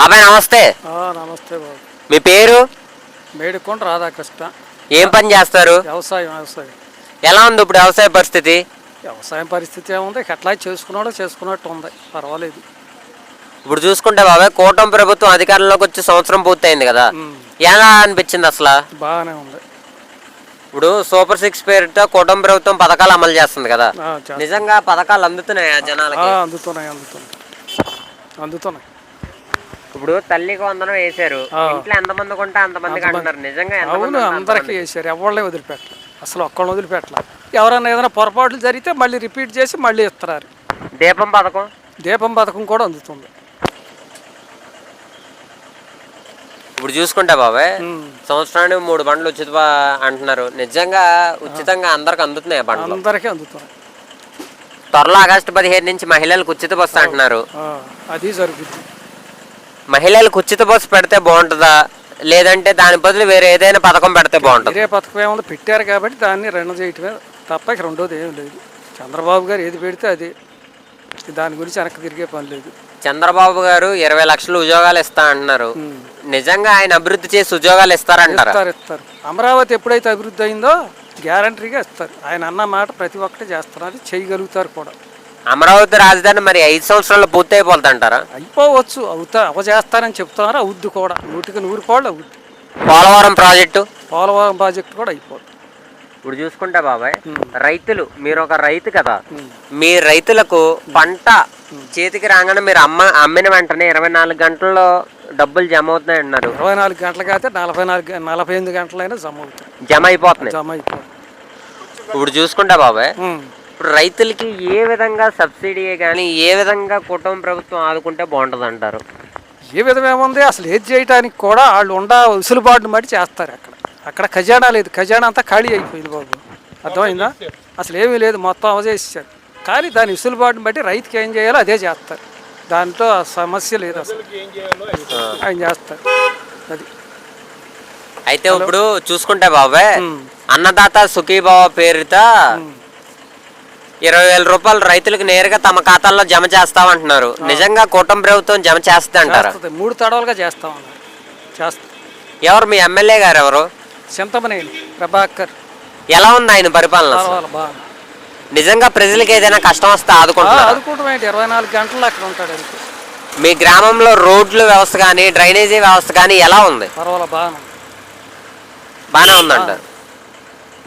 బాబాయ్ నమస్తే. నమస్తే బాబు. మీ పేరు? మేడికొండ రాధాకృష్ణ. ఏం పని చేస్తారు? వ్యవసాయం వ్యవసాయం. ఎలా ఉంది ఇప్పుడు వ్యవసాయ పరిస్థితి? వ్యవసాయం పరిస్థితి ఏముంది? ఎట్లా చేసుకున్నాడో చేసుకున్నట్టు ఉంది. పర్వాలేదు. ఇప్పుడు చూసుకుంటే బాబాయ్ కూటమి ప్రభుత్వం అధికారంలోకి వచ్చి సంవత్సరం పూర్తయింది కదా. ఎలా అనిపించింది అసలు? బాగానే ఉంది. ఇప్పుడు సూపర్ సిక్స్ పేరుతో కూటమి ప్రభుత్వం పథకాలు అమలు చేస్తుంది కదా. నిజంగా పథకాలు అందుతున్నాయా జనాలకి? అందుతున్నాయి అందుతున్నాయి. అందుతున్నాయి. ఇప్పుడు తల్లికి వందనం వేశారు. ఇంట్లో ఎంతమంది కొంటే అంతమందికి అంటున్నారు. నిజంగా అవును అందరికీ వేసారు ఎవళ్ళే వదిలిపెట్టలే. అసలు ఒక్కళ్ళని వదిలిపెట్టలే. ఎవరైనా ఏదైనా పొరపాట్లు జరిగితే మళ్ళీ రిపీట్ చేసి మళ్ళీ ఇస్తారు అంతమంది. దీపం పథకం? దీపం పథకం కూడా అందుతుంది. ఇప్పుడు చూసుకుంటే బాబాయ్. సంవత్సరానికి మూడు బండ్లు ఉచిత అంటున్నారు. నిజంగా ఉచితంగా అందరికి అందుతున్నాయి బండ్లు? అందరికీ అందుతున్నాయి. త్వరలో ఆగస్టు పదిహేను నుంచి మహిళలకు ఉచిత బస్సు అంటున్నారు. అది జరుగుద్ది. మహిళలకు ఉచిత బస్సు పెడితే బాగుంటుందా? లేదంటే దాని బదులు వేరే ఏదైనా పథకం పెడితే బాగుంటుంది. వేరే పథకం ఏముంది పెట్టారు కాబట్టి దాన్ని రన్ చేయటమే తప్ప ఇక రెండోది ఏం లేదు. చంద్రబాబు గారు ఏది పెడితే అది. దాని గురించి వెనక్కి తిరిగే పని లేదు. చంద్రబాబు గారు ఇరవై లక్షలు ఉద్యోగాలు ఇస్తా అంటున్నారు. నిజంగా ఆయన అభివృద్ధి చేసి ఉద్యోగాలు ఇస్తారంటారా? ఇస్తారు ఇస్తారు. అమరావతి ఎప్పుడైతే అభివృద్ధి అయిందో గ్యారంటీగా ఇస్తారు. ఆయన అన్న మాట ప్రతి ఒక్కటి చేస్తున్నారు. చేయగలుగుతారు కూడా. అమరావతి రాజధాని మరి ఐదు సంవత్సరాల్లో పూర్తి అయిపోతుంటారా అయిపోవచ్చు. అవుతా అవ చేస్తారని చెప్తున్నారు? అవుద్ది కూడా. నూటికి నూరు కోళ్ళు అవుద్ది. పోలవరం ప్రాజెక్టు? పోలవరం ప్రాజెక్ట్ కూడా అయిపోద్ది ఇప్పుడు చూసుకుంటే బాబాయ్. రైతులు మీరు ఒక రైతు కదా. మీ రైతులకు పంట చేతికి రాగానే మీరు అమ్మ అమ్మిన వెంటనే ఇరవై నాలుగు గంటల్లో డబ్బులు జమ అవుతున్నాయి అన్నారు. ఇరవై నాలుగు గంటలకి అయితే నలభై నాలుగు నలభై ఎనిమిది గంటలైనా జమ అవుతాయి. జమ అయిపోతున్నాయి. జమ అయిపోతుంది ఇప్పుడు చూసుకుంటా బాబాయ్. ఇప్పుడు రైతులకి ఏ విధంగా సబ్సిడీ కానీ ఏ విధంగా కుటుంబ ప్రభుత్వం ఆదుకుంటే బాగుంటుంది అంటారు ఏ విధం ఏముంది అసలు ఏది చేయడానికి కూడా వాళ్ళు ఉండ ఉసులుబాటును బట్టి చేస్తారు అక్కడ. అక్కడ ఖజానా లేదు. ఖజానా అంతా ఖాళీ అయిపోయింది బాబు. అర్థమైందా? అసలు ఏమీ లేదు. మొత్తం అవజేసారు కానీ దాని ఉసులుబాటును బట్టి రైతుకి ఏం చేయాలో అదే చేస్తారు. దాంట్లో సమస్య లేదు అసలు. ఆయన చేస్తారు. అది. అయితే ఇప్పుడు చూసుకుంటే బాబాయ్. అన్నదాత సుఖీభావ పేరుత ఇరవై వేల రూపాయలు రైతులకు నేరుగా తమ ఖాతాల్లో జమ చేస్తామంటున్నారు. నిజంగా కూటమి ప్రభుత్వం జమ చేస్తుంది అంటారా చేస్తుంది. మూడు తడవలుగా చేస్తాం చేస్తాం ఎవరు మీ ఎమ్మెల్యే గారు ఎవరు? ప్రభాకర్. ఎలా ఉంది ఆయన పరిపాలన అసలు? పర్వాలేదు బాగా నిజంగా ప్రజలకు ఏదైనా కష్టం వస్తే ఆదుకుంటున్నారు? ఏంటి? ఇరవై నాలుగు గంటలు అక్కడ ఉంటాడు మీ గ్రామంలో రోడ్ల వ్యవస్థ కానీ డ్రైనేజీ వ్యవస్థ కానీ ఎలా ఉంది? పర్వాలేదు బాగా బాగానే ఉందంటారు.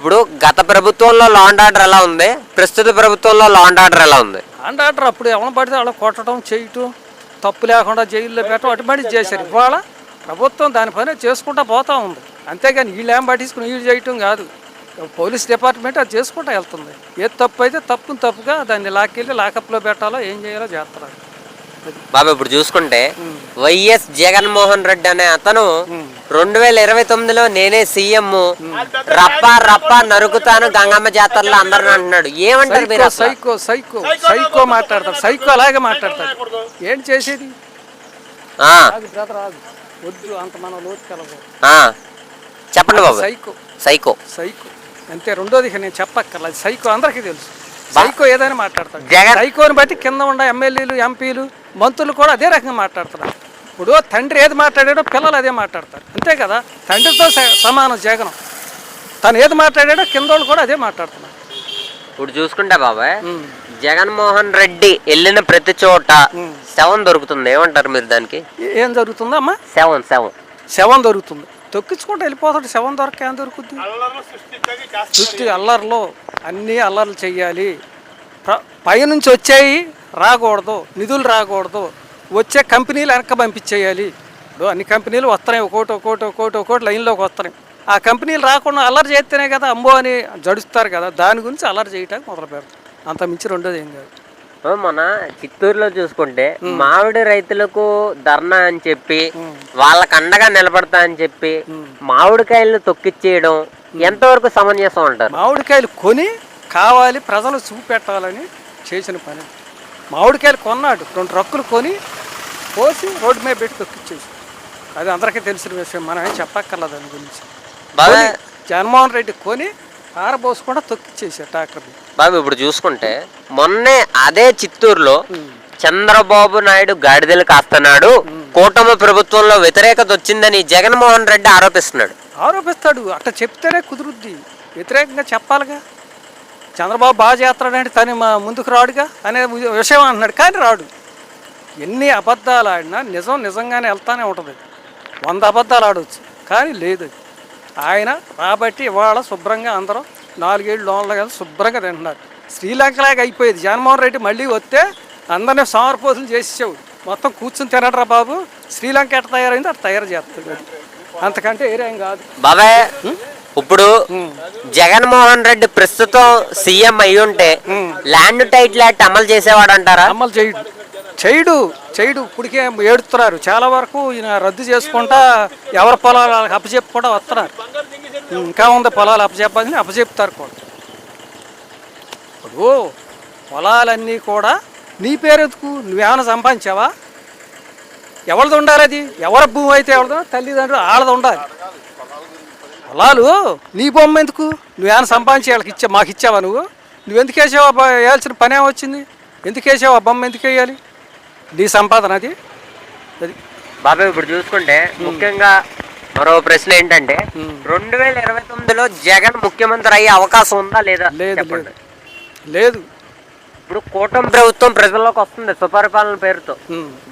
ఇప్పుడు గత ప్రభుత్వంలో లాండ్ ఆర్డర్ ఎలా ఉంది? ప్రస్తుత ప్రభుత్వంలో లాండ్ ఆర్డర్ ఎలా ఉంది? అండ్ ఆర్డర్ అప్పుడు ఎవరు పడితే అలా కొట్టడం చేయటం తప్పు లేకుండా జైల్లో పెట్టడం అటువంటి చేశారు. ఇవాళ ప్రభుత్వం దాని పని చేసుకుంటా పోతా ఉంది. అంతేగాని వీళ్ళు ఏం పట్టించుకుని వీళ్ళు చేయటం కాదు. పోలీస్ డిపార్ట్మెంట్ అది చేసుకుంటా వెళ్తుంది. ఏ తప్పు అయితే తప్పుని తప్పుగా దాన్ని లాక్కెళ్ళి లాకప్లో పెట్టాలో ఏం చేయాలో చేస్తారు. బాబు ఇప్పుడు చూసుకుంటే వైఎస్ జగన్మోహన్ రెడ్డి అనే అతను. రెండు వేల ఇరవై తొమ్మిదిలో నేనే సీఎం రప్ప రప్ప నరుకుతాను గంగమ్మ జాతరలో అందరిని అంటున్నాడు. ఏమంటారు మీరు సైకో? సైకో సైకో మాట్లాడతాడు సైకో అలాగే మాట్లాడతాడు ఏం చేసేది? వద్దు అంత మనం. చెప్పండి బాబు. సైకో. సైకో. సైకో. అంతే రెండోది నేను చెప్పక్కర్లేదు. సైకో అందరికీ తెలుసు. సైకో ఏదైనా మాట్లాడతాడు. సైకోని బట్టి కింద ఉన్న ఎమ్మెల్యేలు ఎంపీలు మంత్రులు కూడా అదే రకంగా మాట్లాడుతున్నారు. ఇప్పుడు తండ్రి ఏది మాట్లాడాడో పిల్లలు అదే మాట్లాడతారు. అంతే కదా? తండ్రితో సమానం జగన్. తను ఏది మాట్లాడాడో కింద వాళ్ళు కూడా అదే మాట్లాడుతున్నారు. ఇప్పుడు చూసుకుంటే బాబాయ్. జగన్మోహన్ రెడ్డి వెళ్ళిన ప్రతి చోట. శవం దొరుకుతుంది. ఏమంటారు మీరు దానికి? ఏ- జరుగుతుందా అమ్మా? శవం శవం. శవం దొరుకుతుంది. తొక్కించుకుంటూ వెళ్ళిపోతాడు. శవం దొరక ఏం దొరుకుతుంది సృష్టి అల్లర్లో అన్నీ అల్లర్లు చెయ్యాలి. పైనుంచి వచ్చాయి రాకూడదు నిధులు రాకూడదు వచ్చే కంపెనీలు వెనక పంపించేయాలి. ఇప్పుడు అన్ని కంపెనీలు వస్తున్నాయి ఒకటి ఒకటి ఒకటి ఒకటి లైన్లోకి వస్తున్నాయి. ఆ కంపెనీలు రాకుండా అల్లరి చేస్తేనే కదా అమ్మో అని జడుస్తారు కదా దాని గురించి అల్లరి చేయటానికి మొదలు పెడతారు. అంత మించి రెండోది ఏం కాదు. మన చిత్తూరులో చూసుకుంటే మామిడి రైతులకు ధర్నా అని చెప్పి వాళ్ళకి అండగా నిలబడతా అని చెప్పి మామిడికాయలను తొక్కిచ్చేయడం ఎంతవరకు సమంజసం అంటారు? మామిడికాయలు కొని కావాలి ప్రజలు చూపెట్టాలని చేసిన పని. మామిడికాయలు కొన్నాడు. రెండు ట్రక్కులు కొని పోసి రోడ్డు మీద పెట్టి తొక్కిచ్చేసి. అది అందరికీ తెలిసిన విషయం. మనం ఏం చెప్పక్కర్లేదు దాని గురించి. జగన్మోహన్ రెడ్డి కొని ఆరబోసుకుండా తొక్కిచ్చేసారు ట్రాక్టర్ బాబు ఇప్పుడు చూసుకుంటే మొన్నే అదే చిత్తూరులో చంద్రబాబు నాయుడు గాడిదలు కాస్తున్నాడు. కూటమి ప్రభుత్వంలో వ్యతిరేకత వచ్చిందని జగన్మోహన్ రెడ్డి ఆరోపిస్తున్నాడు. ఆరోపిస్తాడు. అట్లా చెప్తేనే కుదురుద్ది. వ్యతిరేకంగా చెప్పాలిగా. చంద్రబాబు బాగా చేస్తాడంటే తను మా ముందుకు రాడుగా అనే విషయం అంటున్నాడు కానీ రాడు. ఎన్ని అబద్ధాలు ఆడినా నిజం నిజంగానే వెళ్తానే ఉంటుంది. వంద అబద్ధాలు ఆడవచ్చు కానీ లేదు. ఆయన రాబట్టి ఇవాళ శుభ్రంగా అందరూ నాలుగేళ్ళు లోన్లు కలిసి శుభ్రంగా తింటున్నారు. శ్రీలంకలాగా అయిపోయేది. జగన్మోహన్ రెడ్డి మళ్ళీ వస్తే అందరినీ సోమరపోతులు చేసేసావు మొత్తం కూర్చుని తినడరా బాబు? శ్రీలంక ఎట్ట తయారైంది అట్లా తయారు చేస్తుంది అది. అంతకంటే ఏరేం కాదు. బాబాయ్! ఇప్పుడు జగన్మోహన్ రెడ్డి ప్రస్తుతం సీఎం అయి ఉంటే ల్యాండ్ టైటిల్ యాక్ట్ అమలు చేసేవాడు అంటారా అమలు చేయడు. చేయడు చేయడు. ఇప్పటికే ఏడుతున్నారు చాలా వరకు ఈయన రద్దు చేసుకుంటా ఎవరి పొలాలు వాళ్ళకి వస్తున్నారు. ఇంకా ఉంది పొలాలు అప్పచెప్పాలని అప్పచెప్తారు కూడా. ఇప్పుడు పొలాలన్నీ కూడా నీ పేరెత్తుకు నువ్వేమైనా సంపాదించావా? ఎవరిది ఉండాలి అది? ఎవరి భూమి అయితే ఎవరిదో తల్లిదండ్రులు ఆడది ఉండాలి. పొలాలు నీ బొమ్మ ఎందుకు? నువ్వేమైనా సంపాదించి వాళ్ళకి ఇచ్చా మాకు ఇచ్చావా నువ్వు? నువ్వు ఎందుకు వేసావు వేయాల్సిన పని ఏమొచ్చింది? ఎందుకు వేసావు ఆ బొమ్మ ఎందుకు వేయాలి? నీ సంపాదన అది. అది. బాబాయ్ ఇప్పుడు చూసుకుంటే ముఖ్యంగా మరో ప్రశ్న ఏంటంటే రెండు వేల ఇరవై తొమ్మిదిలో జగన్ ముఖ్యమంత్రి అయ్యే అవకాశం ఉందా లేదా? లేదు. లేదు. ఇప్పుడు కూటమి ప్రభుత్వం ప్రజల్లోకి వస్తుంది సుపరిపాలన పేరుతో.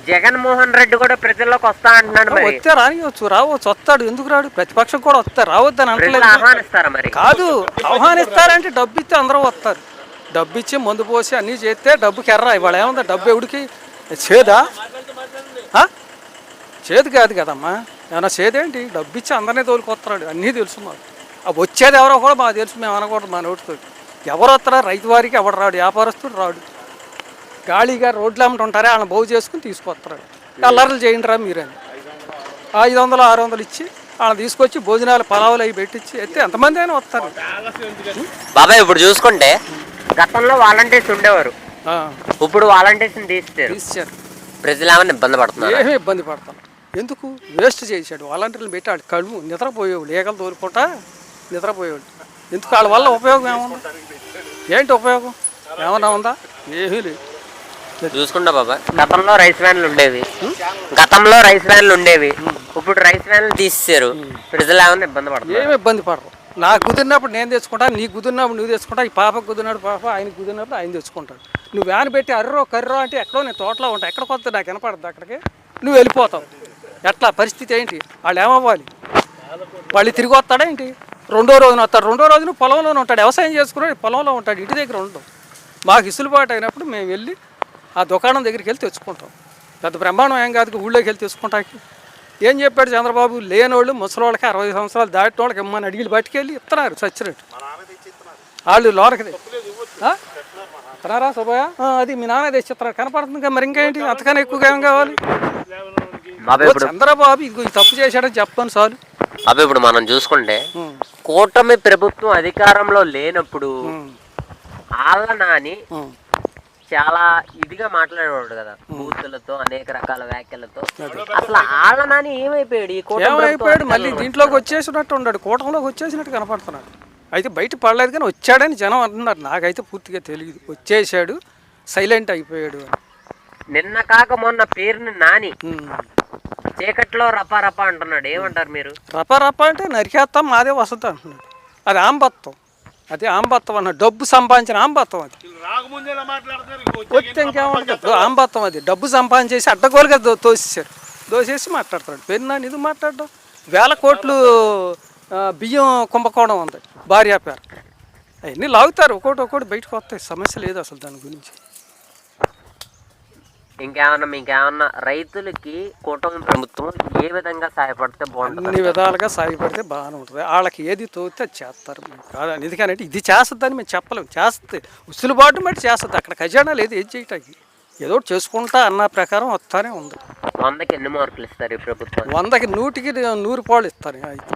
జగన్మోహన్ రెడ్డి కూడా ప్రజల్లోకి వస్తా అంటున్నాడు మరి. వస్తే రానివచ్చు రావచ్చు వస్తాడు. ఎందుకు రాడు? ప్రతిపక్షం కూడా వస్తారు రావద్దని ప్రజలు అంటలేదు ఆహ్వానిస్తారా మరి? కాదు ఆహ్వానిస్తారంటే డబ్బు ఇస్తే అందరూ వస్తారు. డబ్బు ఇచ్చి మందు పోసి అన్నీ చేస్తే డబ్బుకి ఎర్ర ఇవాళ ఏముంది? డబ్బు ఎవడికి? చేదా? చేదు కాదు కదమ్మా. ఏమన్నా చేదేంటి? డబ్బు ఇచ్చి అందరినీ తోలుకొస్తున్నాడు. అన్నీ తెలుసు మాకు. వచ్చేది ఎవరో కూడా మాకు తెలుసు. మేము అనకూడదు మా నోటితో ఎవరు వస్తారా? రైతు వారికి ఎవడు రాడు? వ్యాపారస్తుడు రాడు. గాలిగా రోడ్లు అమ్మట ఉంటారే వాళ్ళని బాగు చేసుకుని తీసుకొస్తాడు అల్లర్లు చేయండి రా మీరని ఐదు వందలు ఆరు వందలు ఇచ్చి వాళ్ళని తీసుకొచ్చి భోజనాలు పలావులు అవి పెట్టించి అయితే ఎంతమంది అయినా వస్తారు. బాబాయ్ ఇప్పుడు చూసుకుంటే గతంలో వాలంటీర్స్ ఉండేవారు. ఇప్పుడు వాలంటీర్స్ తీస్తారు ప్రజలు ఏమైనా ఇబ్బంది పడుతున్నారు. ఏమీ ఇబ్బంది పడతాం. ఎందుకు? వేస్ట్ చేసాడు వాలంటీర్లు పెట్టాడు. కళ్ళు నిద్రపోయేవాడు ఏకలు తోలుకుంటా నిద్రపోయేవాడు ఎందుకు? వాళ్ళ వల్ల ఉపయోగం ఏమన్నా ఏంటి ఉపయోగం? ఏమన్నా ఉందా? ఏమీ లేదు. చూసుకుంటా బాబా. గతంలో రైస్ వ్యాన్లు ఉండేవి. గతంలో రైస్ వ్యాన్లు ఉండేవి. ఇప్పుడు రైస్ వ్యాన్లు తీసేశారు. ప్రజలు ఏమైనా ఇబ్బంది పడుతున్నారు? ఏమి ఇబ్బంది పడరు. నాకు కుదిరినప్పుడు నేను తెచ్చుకుంటా నీకు కుదిరినప్పుడు నువ్వు తెచ్చుకుంటా ఈ పాపకు కుదిరినప్పుడు పాప ఆయనకు కుదిరినప్పుడు ఆయన తెచ్చుకుంటాడు. నువ్వు వ్యాన్ పెట్టి అర్రో కర్రో అంటే ఎక్కడో నేను తోటలో ఉంటా ఎక్కడ కొత్త నాకు వినపడద్దు అక్కడికి. నువ్వు వెళ్ళిపోతావు. ఎట్లా? పరిస్థితి ఏంటి? వాళ్ళు ఏమవ్వాలి? వాళ్ళు తిరిగి వస్తాడా ఏంటి? రెండో రోజున వస్తాడు. రెండో రోజున పొలంలోనే ఉంటాడు. వ్యవసాయం చేసుకున్నాడు. పొలంలో ఉంటాడు. ఇంటి దగ్గర ఉండవు మాకు ఇసులుబాటు అయినప్పుడు మేము వెళ్ళి ఆ దుకాణం దగ్గరికి వెళ్ళి తెచ్చుకుంటాం. పెద్ద బ్రహ్మాండం ఏం కాదు ఊళ్ళోకి వెళ్ళి తెచ్చుకుంటాకి ఏం చెప్పాడు చంద్రబాబు? లేనోళ్ళు ముసలోళ్ళకి అరవై సంవత్సరాలు దాటిన వాళ్ళకి ఇమ్మని అడిగి పట్టుకెళ్ళి ఇస్తున్నారు చచ్చినట్టు వాళ్ళు లోనకి ఆ? ఇస్తున్నారా సుబ్బయ్య? అది మీ నాన్న తెచ్చిస్తున్నారు కనపడుతుంది కదా మరి ఇంకేంటి అంతకన్నా ఎక్కువగా ఏం కావాలి? చంద్రబాబు ఇదిగో ఈ తప్పు చేశాడని చెప్పాను చాలు బాబాయ్ ఇప్పుడు మనం చూసుకుంటే. కూటమి ప్రభుత్వం అధికారంలో లేనప్పుడు. ఆళ్ళ నాని. చాలా ఇదిగా మాట్లాడేవాడు కదా. బూతులతో అనేక రకాల వ్యాఖ్యలతో. అసలు ఆళ్ళ నాని ఏమైపోయాడు? ఈ ఏమైపోయాడు? మళ్ళీ దీంట్లోకి వచ్చేసినట్టు ఉన్నాడు కూటంలోకి వచ్చేసినట్టు కనపడుతున్నాడు. అయితే బయట పడలేదు కానీ వచ్చాడని జనం అంటున్నారు. నాకైతే పూర్తిగా తెలియదు. వచ్చేసాడు సైలెంట్ అయిపోయాడు. నిన్న కాక మొన్న పేరుని నాని. చీకట్లో రపా రపా అంటున్నాడు. ఏమంటారు మీరు? రప రప అంటే నరికేస్తాం మాదే వసతి అంటున్నాడు. అది ఆంబత్తం అది ఆంబత్తం అన్న డబ్బు సంపాదించిన ఆంబత్తం అది. వచ్చి ఇంకేమంటుంది ఇప్పుడు ఆంబత్తం అది. డబ్బు సంపాదించేసి అడ్డగోలుగా దో తోసేసారు దోసేసి మాట్లాడతాడు పెన్నా ఇది మాట్లాడడం. వేల కోట్లు బియ్యం కుంభకోణం ఉంది. భార్యా పేరు అవన్నీ లాగుతారు. ఒకటి ఒకటి బయటకు వస్తాయి. సమస్య లేదు అసలు దాని గురించి. ఇంకేమన్నా మీకేమన్నా రైతులకి కూటమి ప్రభుత్వం ఏ విధంగా సహాయపడితే బాగుంటుంది? అన్ని విధాలుగా సాయపడితే బాగానే ఉంటుంది వాళ్ళకి ఏది తోస్తే అది చేస్తారు. మేము కాదు ఎందుకంటే ఇది చేస్తుందని మేము చెప్పలేము చేస్తుంది ఉసులుబాటు బట్టి చేస్తుంది. అక్కడ ఖజానా లేదు ఏది చేయటానికి? ఏదో ఒకటి చేసుకుంటా అన్న ప్రకారం వస్తానే ఉంది. వందకి ఎన్ని మార్కులు ఇస్తారు ఈ ప్రభుత్వం? వందకి నూటికి నూరు పాళ్ళు ఇస్తారు. అయితే